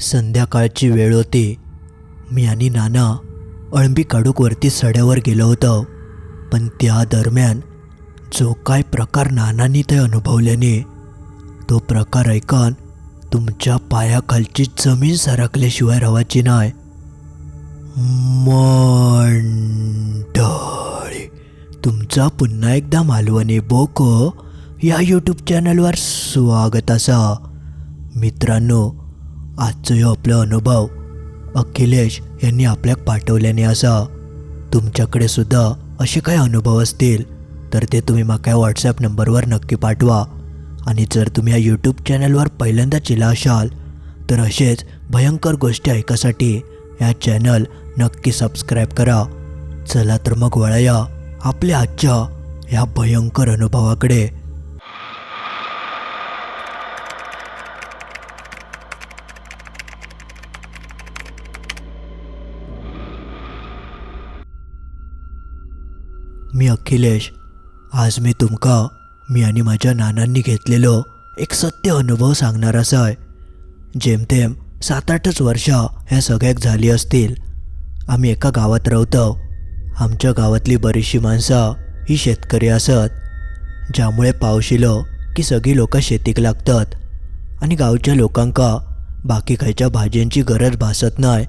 संध्याकाळची वेळ होती. मी आणि नाना अळंबी काढूक वरती सड्यावर गेलो होतो. पण त्या दरम्यान जो काय प्रकार नानांनी ते अनुभवल्याने तो प्रकार ऐकून तुमच्या पायाखालची जमीन सरकल्याशिवाय रवाची नाही. मंडळी तुमचा पुन्हा एकदा मालवणी बोको या यूट्यूब चॅनलवर स्वागत असा. मित्रांनो आजचं ह्यो आपला अनुभव. अखिलेश यांनी आपल्याक पाठवल्याने असा. तुमच्याकडे सुद्धा असे काही अनुभव असतील तर ते तुम्ही म्हाका व्हॉट्सॲप नंबरवर नक्की पाठवा. आणि जर तुम्ही या यूट्यूब चॅनलवर पहिल्यांदा चिला असाल तर असेच भयंकर गोष्टी ऐकासाठी या चॅनल नक्की सबस्क्राईब करा. चला तर मग वळया आपल्या आजच्या या भयंकर अनुभवाकडे. मी अखिलेश. आज मी तुमका मी आणि माझ्या नानांनी घेतलेलो एक सत्य अनुभव सांगणार असा जेमतेम सात आठच वर्षा ह्या सगळ्याक झाली असतील. आम्ही एका गावात रावतो आमच्या गावातली बरीचशी माणसं ही शेतकरी असत. ज्यामुळे पावशिलो इलो की सगळी लोक शेतीक लागतात. आणि गावच्या लोकांका बाकी खायच्या भाज्यांची गरज भासत नाही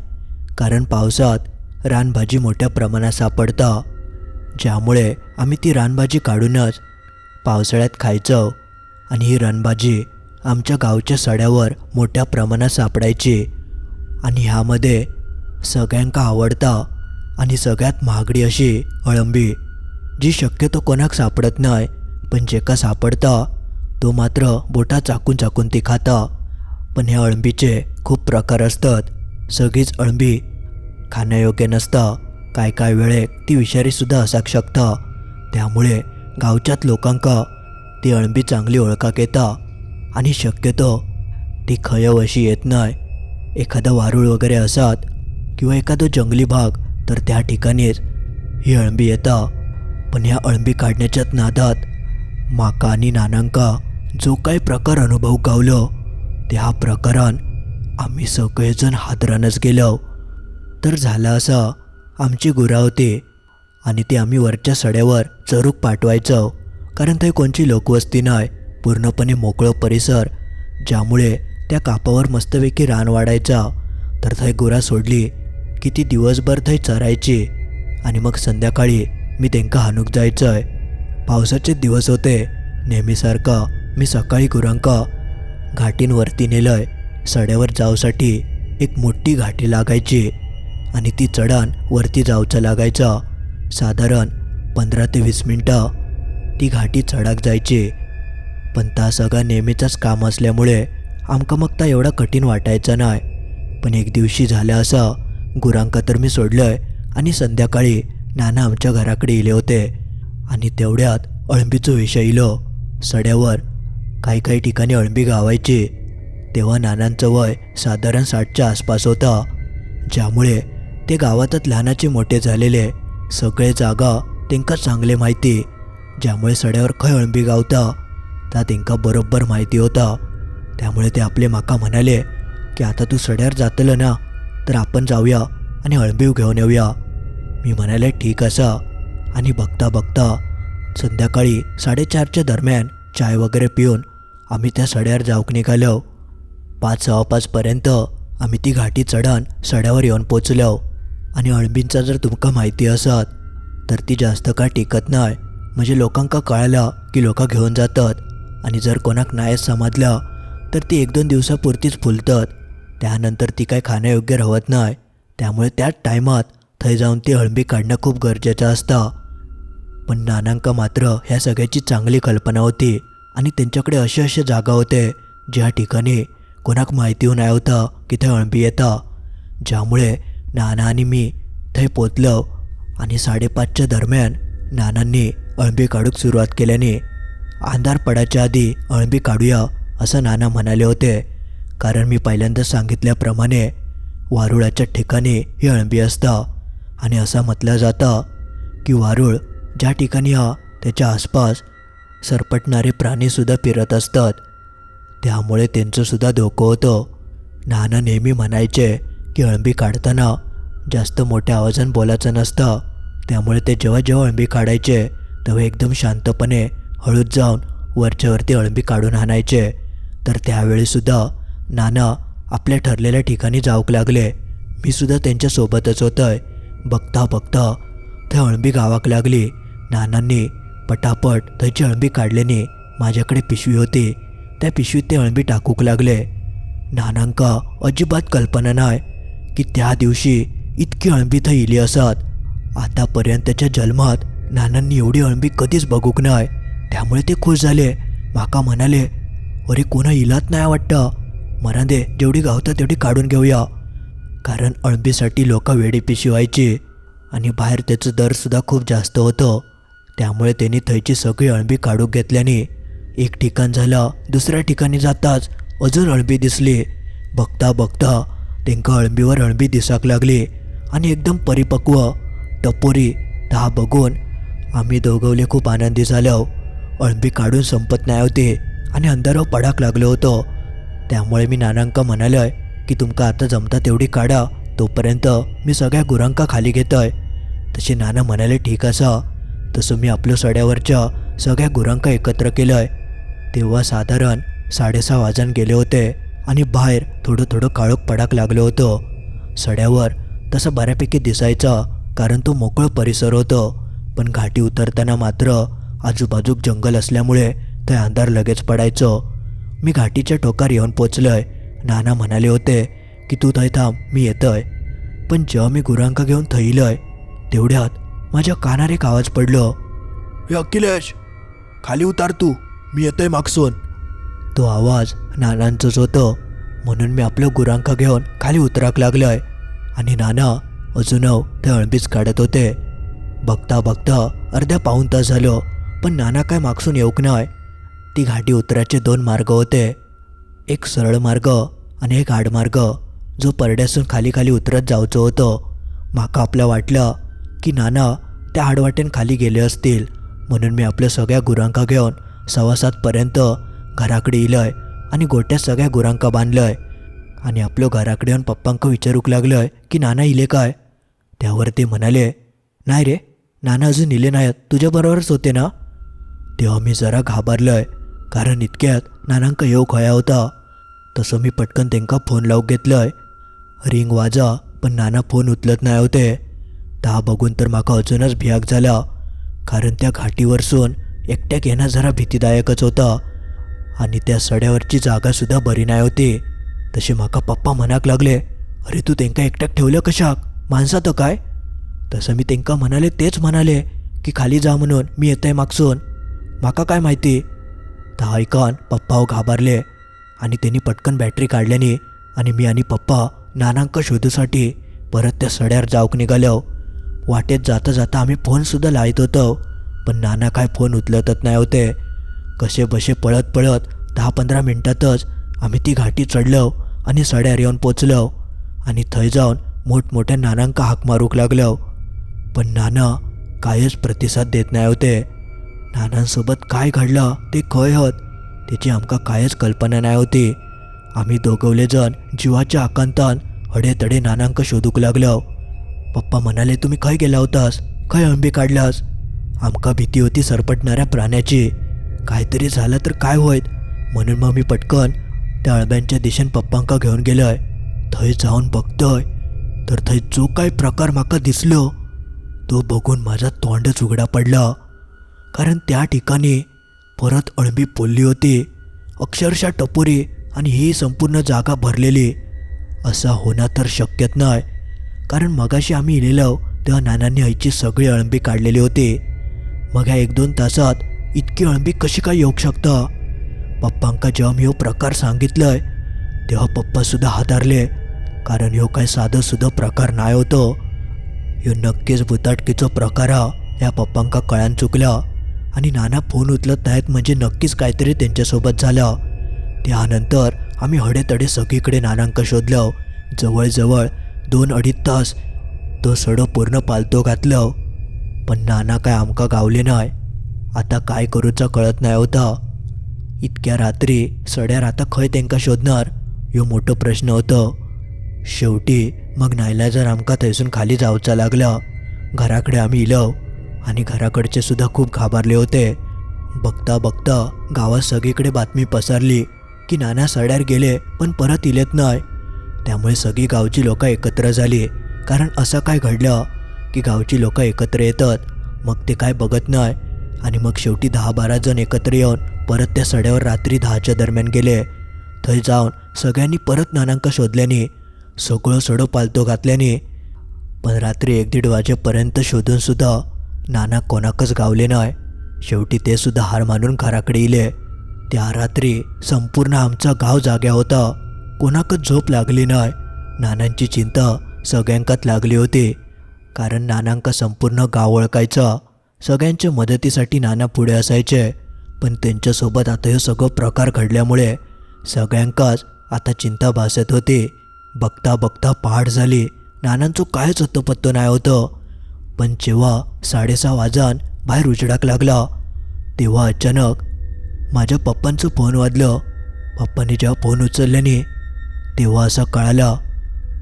कारण पावसात रानभाजी मोठ्या प्रमाणात सापडता. ज्यामुळे आम्ही ती रानभाजी काढूनच पावसाळ्यात खायचो आणि ही रानभाजी आमच्या गावच्या सड्यावर मोठ्या प्रमाणात सापडायची आणि ह्यामध्ये सगळ्यांका आवडता आणि सगळ्यात महागडी अशी अळंबी जी शक्यतो कोणाक सापडत नाही पण जेका सापडता तो मात्र बोटा चाकून चाकून ती खाता. पण ह्या अळंबीचे खूप प्रकार असतात. सगळीच अळंबी खाण्यायोग्य नसता. काय काय वेळेक ती विषारीसुद्धा असाक शकता. त्यामुळे गावच्यात लोकांका ती अळंबी चांगली ओळखाक येता. आणि शक्यतो ती खयव अशी येत नाही एखादा वारूळ वगैरे असत किंवा एखादा जंगली भाग तर त्या ठिकाणीच ही अळंबी येता. पण ह्या अळंबी काढण्याच्याच नादात माका आणि नानांका जो काही प्रकार अनुभव गावलो त्या प्रकारान आम्ही सगळेजण हादरानच गेलो. तर झालं असं आमची गुरा होती. आणि ती आम्ही वरच्या सड्यावर चरूक पाठवायचो. कारण थंय कोणची लोकवस्ती नाही पूर्णपणे मोकळं परिसर ज्यामुळे त्या कापावर मस्तपैकी रान वाढायचा. तर थंय गुरा सोडली की ती दिवसभर थंय चरायची. आणि मग संध्याकाळी मी त्यांना हाणूक जायचंय. पावसाचे दिवस होते नेहमीसारखं मी सकाळी गुरांका घाटींवरती नेलंय सड्यावर जाऊसाठी एक मोठी घाटी लागायची. आणि ती चढान वरती जावचं लागायचा. साधारण पंधरा ते वीस मिनटं. ती घाटी चढाक जायची. पण ता सगळा नेहमीचाच काम असल्यामुळे आमका मग ता एवढा कठीण वाटायचा नाही पण एक दिवशी झालं असं गुरांका तर मी सोडलंय आणि संध्याकाळी नाना आमच्या घराकडे इले होते. आणि तेवढ्यात अळंबीचं विषय इलो. सड्यावर काही काही ठिकाणी अळंबी गावायची. तेव्हा नानांचं वय साधारण साठच्या आसपास होता. ज्यामुळे ते गावातच लहानाचे मोठे झालेले सगळे जागा तेंका चांगले माहिती. ज्यामुळे सड्यावर खंय अळंबी गावता ता तेंका बरोबर माहिती होता. त्यामुळे ते आपले माका म्हणाले की आता तू सड्यावर जातलं ना तर आपण जाऊया आणि अळंबीव घेऊन येऊया. मी म्हणाले ठीक असा. आणि बघता बघता संध्याकाळी साडेचारच्या दरम्यान चाय वगैरे पिऊन आम्ही त्या सड्यावर जाऊक निघालो. पाच सहा पाचपर्यंत आम्ही ती घाटी चढान सड्यावर येऊन पोचलो. आणि अळंबींचा जर तुमका माहिती असत तर ती जास्त काळ टिकत नाही. म्हणजे लोकांका कळलं की लोक घेऊन जातात. आणि जर कोणाक नाही समजलं तर ती एक दोन दिवसापुरतीच फुलतात. त्यानंतर ती काय खाण्यायोग्य राहत नाही. त्यामुळे त्याच टायमात थंय जाऊन ती अळंबी काढणं खूप गरजेचं असतं. पण नानांका मात्र ह्या सगळ्याची चांगली कल्पना होती. आणि त्यांच्याकडे असे असे जागा होते ज्या ठिकाणी कोणाक माहिती नाही होतं की ते अळंबी येतं. ज्यामुळे नाना आणि मी थंय पोचलो आणि साडेपाचच्या दरम्यान नानांनी अळंबी काढूक सुरुवात केल्याने अंधार पडायच्या आधी अळंबी काढूया असं नाना म्हणाले होते. कारण मी पहिल्यांदा सांगितल्याप्रमाणे वारुळाच्या ठिकाणी ही अळंबी असतं आणि असं म्हटलं जातं की वारुळ ज्या ठिकाणी हा त्याच्या आसपास सरपटणारे प्राणीसुद्धा फिरत असतात. त्यामुळे त्यांचंसुद्धा धोकं होतं. नाना नेहमी म्हणायचे की अळंबी काढताना जास्त मोठ्या आवाजानं बोलायचं नसतं. त्यामुळे ते जेव्हा जेव्हा अळंबी काढायचे तेव्हा एकदम शांतपणे हळूच जाऊन वरच्यावरती अळंबी काढून आणायचे. तर त्यावेळीसुद्धा नाना आपल्या ठरलेल्या ठिकाणी जाऊक लागले. मी सुद्धा त्यांच्यासोबतच होतोय. बघता बघता त्या अळंबी गावाक लागली. नानांनी पटापट थंयची अळंबी काढल्याने माझ्याकडे पिशवी होती. त्या पिशवीत ते अळंबी टाकूक लागले. नानांका अजिबात कल्पना नाही की त्या दिवशी इतकी अळंबी थंय इली असत. आतापर्यंतच्या जन्मात नानांनी एवढी अळंबी कधीच बघूक नाही. त्यामुळे ते खुश झाले. माका म्हणाले अरे कोणा इलात नाही वाटतं. मरा दे जेवढी गावतं तेवढी काढून घेऊया. कारण अळंबीसाठी लोक वेडी पिशी व्हायची आणि बाहेर त्याचं दरसुद्धा खूप जास्त होतं. त्यामुळे त्यांनी थंयची सगळी अळंबी काढून घेतल्याने एक ठिकाण झालं दुसऱ्या ठिकाणी जाताच अजून अळंबी दिसली. बघता बघता तेंका अळंबीवर अळंबी दिसाक लागली आणि एकदम परिपक्व. टपोरी ता बघून आम्ही दोघवले खूप आनंदी झालो अळंबी काढून संपत नाही होते आणि अंधारावर पडाक लागलो होतो. त्यामुळे मी नानांका म्हणालोय की तुमका आता जमता तेवढी काढा तोपर्यंत मी सगळ्या गुरांका खाली घेतोय. तसे नाना म्हणाले ठीक असा. तसं मी आपल्या सड्यावरच्या सगळ्या गुरांका एकत्र केलंय. तेव्हा साधारण साडेसहा वाजन गेले होते. आणि बाहेर थोडं थोडं काळोख पडाक लागलं होतं. सड्यावर तसं बऱ्यापैकी दिसायचा कारण तो मोकळं परिसर होतं. पण घाटी उतरताना मात्र आजूबाजूक जंगल असल्यामुळे ते अंधार लगेच पडायचं. मी घाटीच्या टोकार येऊन पोचलोय. नाना म्हणाले होते की तू थंय थांब मी येतोय. पण जेव्हा मी गुरांका घेऊन थैलोय तेवढ्यात माझ्या कानार एक आवाज पडलो. हे अखिलेश खाली उतार तू. मी येतोय मागसून. तो आवाज नानांचंच होतं. म्हणून मी आपलं गुरांक घेऊन खाली उतराक लागलोय. आणि नाना अजून ते अळबीच काढत होते. बघता बघता अर्ध्या पाऊण तास झालं पण नाना काय मागसून येऊक नाही ती घाटी उतराचे दोन मार्ग होते. एक सरळ मार्ग आणि एक आडमार्ग जो परड्यासून खाली खाली उतरत जावचं होतं. माका आपलं वाटलं की नाना त्या आडवाटेन खाली गेले असतील. म्हणून मी आपल्या सगळ्या गुरांका घेऊन सव्वा सातपर्यंत घराकडे इलय आणि गोट्या सगळ्या गुरांका बांधलंय. आणि आपलं घराकडे येऊन पप्पांक विचारूक लागलंय की नाना इले काय? त्यावर ते म्हणाले नाही रे नाना अजून इले नाहीत. तुझ्याबरोबरच होते ना? तेव्हा मी जरा घाबरलोय कारण इतक्यात नानांक योग खया होता. तसं मी पटकन त्यांका फोन लावून घेतलंय. रिंग वाजा पण नाना फोन उचलत नाही होते. ता बघून तर माका अजूनच भियाक झाला. कारण त्या घाटीवरसून एकट्याक येणं जरा भीतीदायकच होता. आणि त्या सड्यावरची जागासुद्धा बरी नाही होती. तसे माका पप्पा म्हणाक लागले अरे तू तेंका एकट्याक ठेवलं कशाक? माणसात काय? तसं मी तेंका म्हणाले तेच म्हणाले की खाली जा म्हणून मी येतोय मागसून. माका काय माहिती? तर ऐकान पप्पा घाबरले आणि त्यांनी पटकन बॅटरी काढल्याने आणि मी आणि पप्पा नानांक शोधूसाठी परत त्या सड्यावर जाऊक निघालो वाटेत जाता जाता आम्ही फोनसुद्धा लाईत होतो पण नाना काय फोन उचलतच नाही होते. कसे बसे पळत पळत दहा पंधरा मिनटातच आम्ही ती घाटी चढलो आणि सड्यार येऊन पोचलो आणि थंय जाऊन मोठमोठ्या नानांका हाक मारूक लागलो. पण नाना कायच प्रतिसाद देत नाही होते. नानांसोबत काय घडलं ते खय होत त्याची आमका कायच कल्पना नाही होती. आम्ही दोघवले जण जीवाच्या आकांतान हडेतडे नानांक शोधूक लागलो. पप्पा म्हणाले तुम्ही खय गेला होतास? खय अंबी काढलास? आमका भीती होती सरपटणाऱ्या प्राण्याची. काहीतरी झालं तर काय होईत म्हणून मग मी पटकन त्या अळब्यांच्या दिशेन पप्पांका घेऊन गेलोय. थंय जाऊन बघतोय. तर थंय जो काय प्रकार म्हाका दिसलो तो बघून माझा तोंडच उघडा पडला. कारण त्या ठिकाणी परत अळबी पोलली होती. अक्षरशः टपोरी आणि ही संपूर्ण जागा भरलेली. असा होणं तर शक्यत नाही. कारण मगाशी आम्ही इलेलो तेव्हा नानांनी आईची सगळी अळंबी काढलेली होती. मग ह्या एक दोन तासात इतकी अळंबी कशी काय येऊ शकता? पप्पांका जेव्हा मी ह्यो प्रकार सांगितलंय तेव्हा पप्पासुद्धा हातारले कारण ह्यो काय साधं सुद्धा प्रकार नाही होतो. ह्यो नक्कीच भुताटकीचो प्रकार हा ह्या पप्पांका कळ्यान चुकला. आणि नाना फोन उचलत नाहीत म्हणजे नक्कीच काहीतरी त्यांच्यासोबत झालं. त्यानंतर आम्ही हडेतडे सगळीकडे नानांक शोधलं. जवळजवळ दोन अडीच तास तो सडो पूर्ण पालतो घातलो. पण नाना काय आमका गावले नाही आता काय करूचा कळत नाही होता. इतक्या रात्री सड्यार आता खंय तेंका शोधणार? ह्यो मोठो प्रश्न होतो. शेवटी मग नायलाजर आमकां थंयसून खाली जावचा लागला. घराकडे आम्ही इलो आणि घराकडचे सुद्धा खूप घाबरले होते. बघता बघता गावात सगळीकडे बातमी पसरली की नाना सड्यार गेले पण परत इलेत नाही त्यामुळे सगळी गावची लोकं एकत्र झाली. कारण असं काय घडलं की गावची लोकं एकत्र येतात. मग ते काय बघत नाही आणि मग शेवटी दहा बारा जण एकत्र येऊन परत त्या सड्यावर रात्री दहाच्या दरम्यान गेले. थंय जाऊन सगळ्यांनी परत नानांका शोधल्याने सगळं सडो पालतो घातल्याने पण रात्री एक दीड वाजेपर्यंत शोधूनसुद्धा नाना कोणाकच गावले नाही. शेवटी ते सुद्धा हार मानून घराकडे इले त्या रात्री संपूर्ण आमचा गाव जाग्या होता. कोणाकच झोप लागली नाही. नानांची चिंता सगळ्यांकात लागली होती. कारण नानांका संपूर्ण गाव ओळखायचं. सगळ्यांच्या मदतीसाठी नाना पुढे असायचे. पण त्यांच्यासोबत आता हे सगळं प्रकार घडल्यामुळे सगळ्यांकाच आता चिंता भासत होती. बघता बघता पहाट झाली. नानांचं कायच होतं पत्तो नाही होतं. पण जेव्हा साडेसहा वाजान बाहेर उजडाक लागला तेव्हा अचानक माझ्या पप्पांचं फोन वाजलं. पप्पांनी जेव्हा फोन उचलल्याने तेव्हा असं कळालं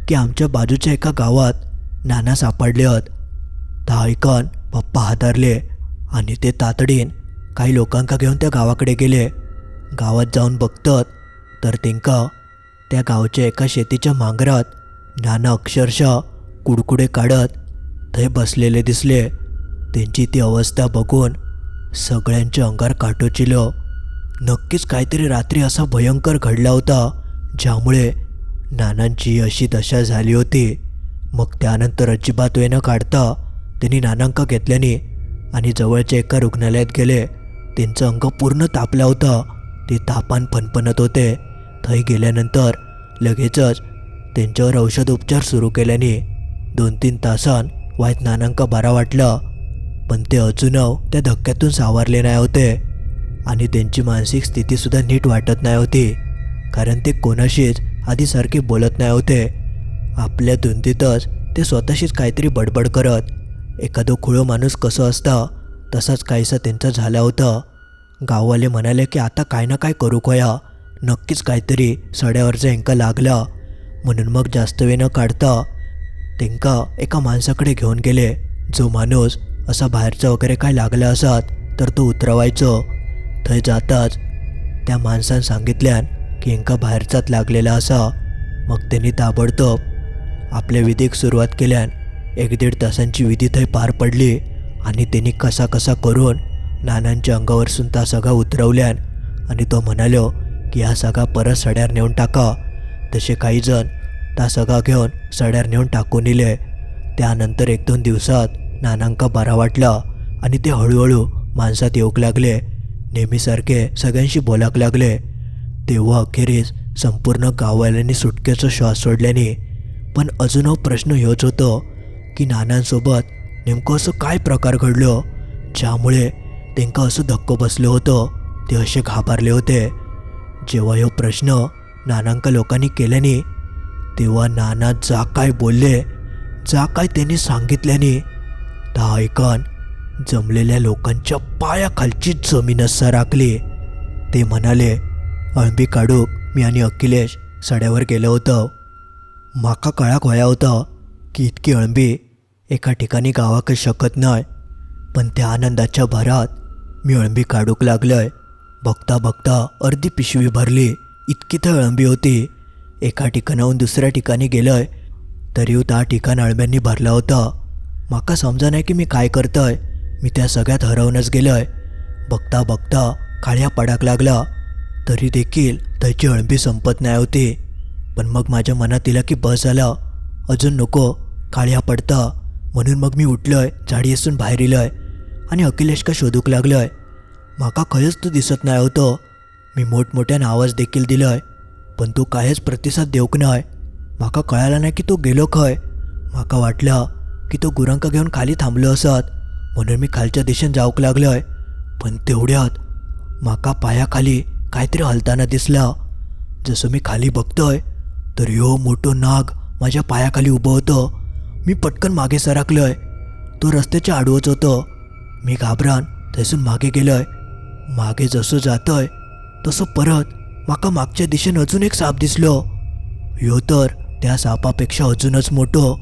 की आमच्या बाजूच्या एका गावात नाना सापडले आहेत ता ऐकन पप्पा हादरले आणि ते तातडीन काही लोकांका घेऊन त्या गावाकडे गेले. गावात जाऊन बघतात तर तेंका त्या गावच्या एका शेतीच्या मांगरात नाना अक्षरशः कुडकुडे काढत थंय बसलेले दिसले. त्यांची ती अवस्था बघून सगळ्यांच्या अंगार काटोचिलो. नक्कीच काहीतरी रात्री असा भयंकर घडला होता ज्यामुळे नानांची अशी दशा झाली होती. मग त्यानंतर अजिबात वेनं काढता त्यांनी नानांक घेतल्याने आणि जवळच्या एका रुग्णालयात गेले. त्यांचं अंग पूर्ण तापलं होतं. ते तापान फणफणत होते. थंय गेल्यानंतर लगेचच त्यांच्यावर औषध उपचार सुरू केल्याने दोन तीन तासान वाईट नानांक बरा वाटलं. पण ते अजून त्या धक्क्यातून सावरले नाही होते. आणि त्यांची मानसिक स्थितीसुद्धा नीट वाटत नाही होती. कारण ते कोणाशीच आधीसारखे बोलत नाही होते. आपल्या धुंदीतच ते स्वतःशीच काहीतरी बडबड करत एखादं खुळं माणूस कसं असता तसाच काहीसं त्यांचा झाला होता. गाववाले म्हणाले की आता काय ना काय करू कया नक्कीच काहीतरी सड्यावरचा हेंका लागला. म्हणून मग जास्त वेळ न काढता तेंका एका माणसाकडे घेऊन गेले. जो माणूस असा बाहेरचा वगैरे काय लागला असत तर तो उतरवायचो. थंय जाताच त्या माणसानं सांगितल्यान की हेंका बाहेरचाच लागलेला असा. मग त्यांनी ताबडतोब आपल्या विधीक सुरुवात केल्यान एक दीड तासांची विधी थंय पार पडली आणि त्यांनी कसा कसा करून नानांच्या अंगावरसून ता सगळा उतरवल्यान आणि तो म्हणालो की हा सगळा परत सड्यार नेऊन टाका. तसे काही जण ता सगळा घेऊन सड्यार नेऊन टाकून दिले. त्यानंतर एक दोन दिवसात नानांका बरा वाटला आणि ते हळूहळू माणसात येऊक लागले. नेहमीसारखे सगळ्यांशी बोलाक लागले. तेव्हा अखेरीस संपूर्ण गाववाल्यांनी सुटकेचा श्वास सोडल्याने. पण अजून प्रश्न ह्योच होतो की नानांसोबत नेमकं असं काय प्रकार घडलो ज्यामुळे त्यांका असं धक्को बसलो होतं ते असे घाबरले होते. जेव्हा ह्यो प्रश्न नानांका लोकांनी केल्याने तेव्हा नाना जा काय बोलले जा काय त्यांनी सांगितल्याने त्या ऐकून जमलेल्या लोकांच्या पायाखालची जमीनच सराकली ते म्हणाले अळंबी काढूक मी आणि अखिलेश सड्यावर गेलो होतं. माका कळाक होया होता की इतकी अळंबी एका ठिकाणी गावाकडे शकत नाही. पण त्या आनंदाच्या भरात मी अळंबी काढूक लागलंय. बघता बघता अर्धी पिशवी भरली. इतकी तर अळंबी होती. एका ठिकाणाहून दुसऱ्या ठिकाणी गेलोय. तरी त्या ठिकाण अळंब्यांनी भरला होता. माका समजा नाही की मी काय करतोय. मी त्या सगळ्यात हरवूनच गेलंय. बघता बघता काळ्या पडाक लागला. तरी देखील त्याची अळंबी संपत नाही होती. पण मग माझ्या मनात तिला की बस आला अजून नको. काळ्या पडता. म्हणून मग मी उठलोय झाडी असून बाहेर इलोय आणि अखिलेश का शोधूक लागलोय. माका खयच तो दिसत नाही होतो. मी मोठमोठ्यान आवाज देखील दिलोय पण तो कांयच प्रतिसाद देऊक नाही माका कळाला नाही की तो गेलो खंय. माका वाटलं की तो गुरांका घेऊन खाली थांबलो असत म्हणून मी खालच्या दिशेने जाऊक लागलोय. पण तेवढ्यात माका पायाखाली काहीतरी हलताना दिसला. जसं मी खाली बघतोय तर ह्यो मोठो नाग माझ्या पायाखाली उभं होतं. मी पटकन मागे सरकलोय. तो रस्त्याच्या आडवच होतो. मी घाबरान थंयसून मागे गेलोय. मागे जसं जातोय तसं परत माका मागच्या दिशेन अजून एक साप दिसलो. ह्यो तर त्या सापापेक्षा अजूनच मोठो.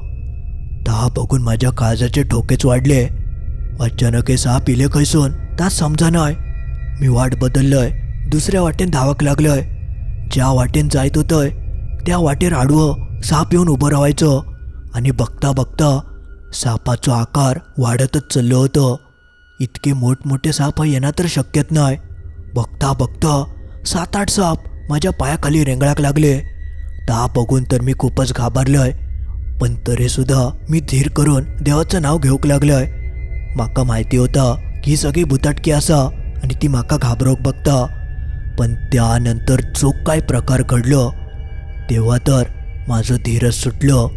ता बघून माझ्या काळजाचे ठोकेच वाढले. अचानक हे साप इले खैसून तास समजा मी वाट बदललंय. दुसऱ्या वाटेन धावक लागलोय. ज्या वाटेन जायत होतंय त्या वाटेर आडवं साप येऊन उभं राहायचं. आणि बघता बघता सापाचा आकार वाढतच चाललं होतं. इतके मोठमोठे साप येणं तर शक्यत नाही. बघता बघता सात आठ साप माझ्या पायाखाली रेंगळाक लागले. ता बघून तर मी खूपच घाबरलोय. पण तरीसुद्धा मी धीर करून देवाचं नाव घेऊक लागलोय. माका माहिती होता की ही सगळी भुताटकी असा आणि ती माका घाबरोक बघता. पण त्यानंतर जो काय प्रकार घडलो? तेव्हा तर माझं धीरच सुटलं.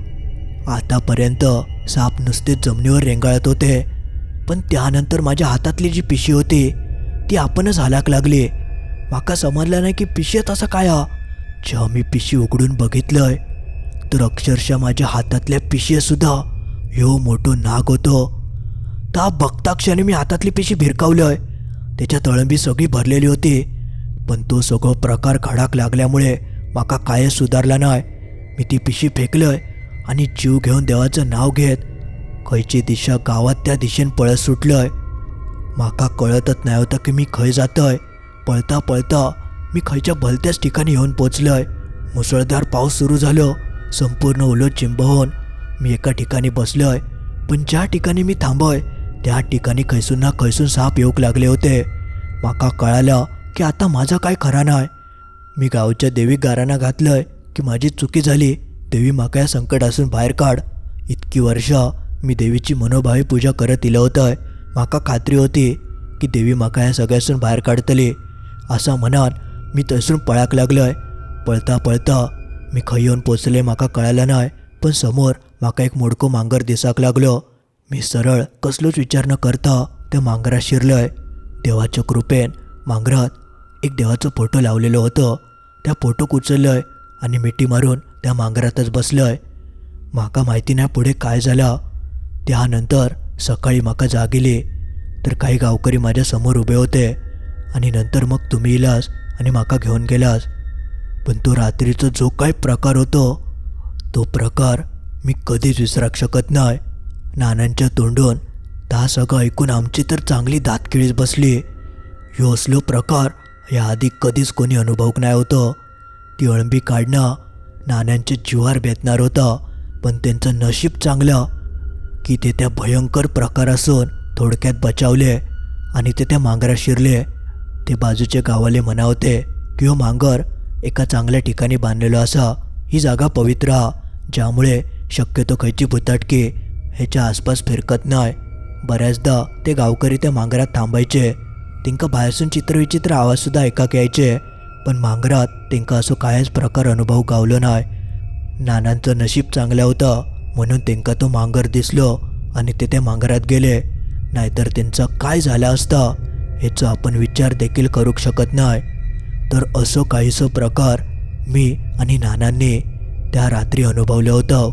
आतापर्यंत साप नुसते जमिनीवर रेंगाळत होते. पण त्यानंतर माझ्या हातातली जी पिशी होती ती आपणच हालाक लागली. माका समजलं नाही की पिशीत असं काय हा? जेव्हा मी पिशी उघडून बघितलंय तर अक्षरशः माझ्या हातातल्या पिशीसुद्धा ह्यो मोठो नाग होतो. त्या बघता क्षणी मी हातातली पिशी भिरकावलंय. त्याच्या तळंबी सगळी भरलेली होती पण तो सगळं प्रकार खडाक लागल्यामुळे माका कायच सुधारला नाही. मी ती पिशी फेकलंय आणि जीव घेऊन देवाचं नाव घेत खंयची दिशा गावात त्या दिशेन पळत सुटलंय. माका कळतच नाही होतं की मी खंय जातोय. पळता पळता मी खयच्या भलत्याच ठिकाणी येऊन पोचलोय. मुसळधार पाऊस सुरू झालो. संपूर्ण ओलो चिंबवून मी एका ठिकाणी बसलोय. पण ज्या ठिकाणी मी थांबय त्या ठिकाणी खैसून ना खैसून साप येऊक लागले होते. माका कळालं की आता माझा काय खरा नाही मी गावच्या देवी गारांना घातलंय की माझी चुकी झाली. देवी माका या संकटासून बाहेर काढ. इतकी वर्ष मी देवीची मनोभावी पूजा करत इलं होतं माका खात्री होती की देवी माका या सगळ्यासून बाहेर काढतली. असा म्हणान मी थंयसून पळाक लागलोय. पळता पळता मी खंय येऊन पोचले म्हाका कळालं नाय पण समोर म्हाका एक मोडको मांगर दिसाक लागलो. मी सरळ कसलोच विचार न करता त्या मांगरात शिरलोय. देवाच्या कृपेन मांगरात एक देवाचं फोटो लावलेलो होतं. त्या फोटोक उचललोय आणि मिठी मारून त्या मांगरातच बसलोय. म्हाका माहिती नाही पुढे काय झालं. त्यानंतर सकाळी म्हाका जाग येली तर काही गावकरी माझ्यासमोर उभे होते. आणि नंतर मग तुम्ही इलास आणि म्हाका घेऊन गेलास. पण तो रात्रीचा जो काही प्रकार होतो तो प्रकार मी कधीच विसराक शकत नाही. नानांच्या तोंडून ता सगळं ऐकून आमची तर चांगली दातखिळीच बसली. ह्यो असलो प्रकार याआधी कधीच कोणी अनुभवक नाही होतं. ती अळंबी काढणं नाण्यांचे जिवार बेतणार होता पण त्यांचं नशीब चांगलं की ते त्या भयंकर प्रकार असून थोडक्यात बचावले आणि ते त्या मांगरात शिरले. ते बाजूचे गावाले म्हणावते की हो मांगर एका चांगल्या ठिकाणी बांधलेलो असा ही जागा पवित्र हा ज्यामुळे शक्यतो खयची भुताटकी ह्याच्या आसपास फिरकत नाही बऱ्याचदा ते गावकरी त्या मांगरात थांबायचे. तिंका भायरसून चित्रविचित्र आवाजसुद्धा ऐकाक यायचे. पण मांगरात तेंका असो कायच प्रकार अनुभव गावलो नाही नानांचं नशीब चांगलं होतं म्हणून तेंका तो मांगर दिसलो आणि ते त्या मांगरात गेले. नाहीतर त्यांचं काय झालं असतं ह्याचा आपण विचार देखील करू शकत नाही तर असं काहीसं प्रकार मी आणि नानांनी त्या रात्री अनुभवलं होतं.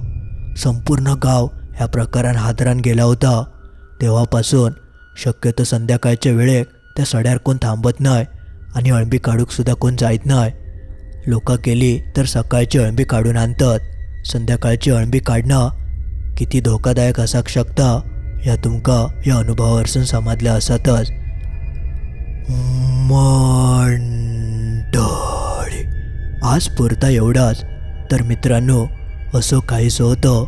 संपूर्ण गाव ह्या प्रकारान हादरान गेला होता. तेव्हापासून शक्यतो संध्याकाळच्या वेळेक त्या सड्यार कोण थांबत नाही आणि अळंबी काढूकसुद्धा कोण जायत नाही लोकं गेली तर सकाळची अळंबी काढून आणतात. संध्याकाळची अळंबी काढणं किती धोकादायक असाक शकता या तुमका या अनुभवावरसून समाजल्या असतच. मंडळी आज पुरता एवढाच. तर मित्रांनो असं काहीच होतं.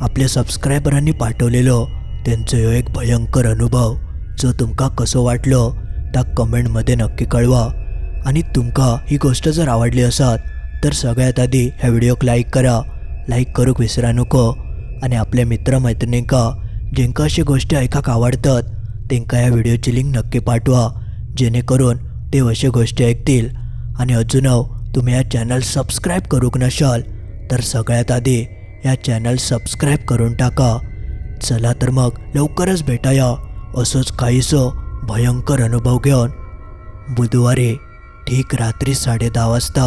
आपल्या सबस्क्रायबरांनी पाठवलेलं त्यांचं ह्यो एक भयंकर अनुभव जो तुमका कसं वाटलं त्या कमेंटमध्ये नक्की कळवा. आणि तुमका ही गोष्ट जर आवडली असत तर सगळ्यात आधी ह्या व्हिडिओक लाईक करा. लाईक करूक विसरा नको. आणि आपल्या मित्रमैत्रिणींका जेंका अशी गोष्टी ऐकाक आवडतात तेंका ह्या व्हिडिओची लिंक नक्की पाठवा जेणेकरून ते अशा गोष्टी ऐकतील. आणि अजून तुम्ही या चॅनल सबस्क्राईब करूक नशाल तर सगळ्यात आधी या चॅनल सबस्क्राईब करून टाका. चला तर मग लवकरच भेटाया. असंच काहीसं भयंकर अनुभव घेऊन बुधवारी ठीक रात्री साडे दहा वाजता